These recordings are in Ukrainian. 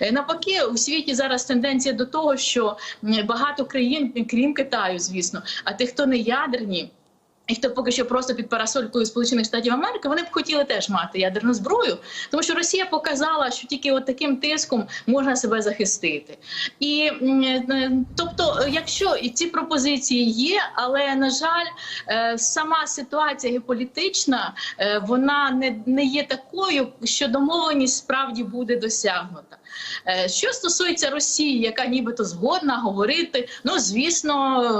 Е, Навпаки, у світі зараз тенденція до того, що багато країн, крім Китаю, звісно, а тих, хто не ядерні. І хто поки що просто під парасолькою Сполучених Штатів Америки, вони б хотіли теж мати ядерну зброю, тому що Росія показала, що тільки от таким тиском можна себе захистити. І е, тобто, якщо і ці пропозиції є, але на жаль, е, сама ситуація геополітична е, вона не, не є такою, що домовленість справді буде досягнута. Е, Що стосується Росії, яка нібито згодна говорити, ну звісно,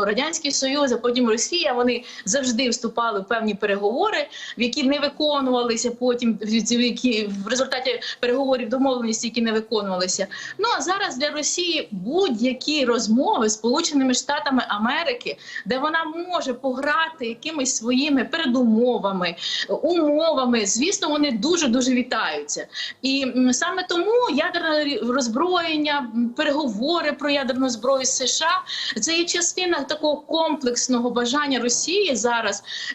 радянський Союз, а потім Росія, вони завжди вступали в певні переговори, в які не виконувалися. Потім які в результаті переговорів домовленості, які не виконувалися. Ну а зараз для Росії будь-які розмови з Сполученими Штатами Америки, де вона може пограти якимись своїми передумовами, умовами, звісно, вони дуже дуже вітаються. І саме тому ядерне роззброєння, переговори про ядерну зброю з США це є частина такого комплексного бажання Росії зараз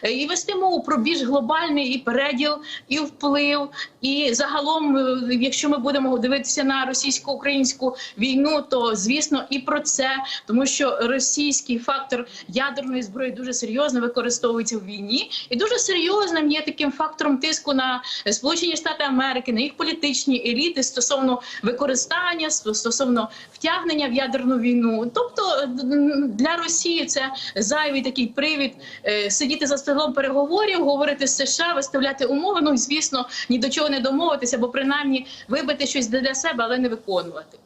е, і вести мову про більш глобальний і переділ, і вплив. І загалом, е, якщо ми будемо дивитися на російсько-українську війну, то звісно і про це, тому що російський фактор ядерної зброї дуже серйозно використовується в війні, і дуже серйозним є таким фактором тиску на Сполучені Штати Америки, на їх політичні еліти стосовно використання, стосовно втягнення в ядерну війну. Тобто для Росії це зайвий такий привід е, сидіти за столом переговорів, говорити з США, виставляти умови. Ну і звісно, ні до чого не домовитися, або принаймні вибити щось для себе, але не виконувати.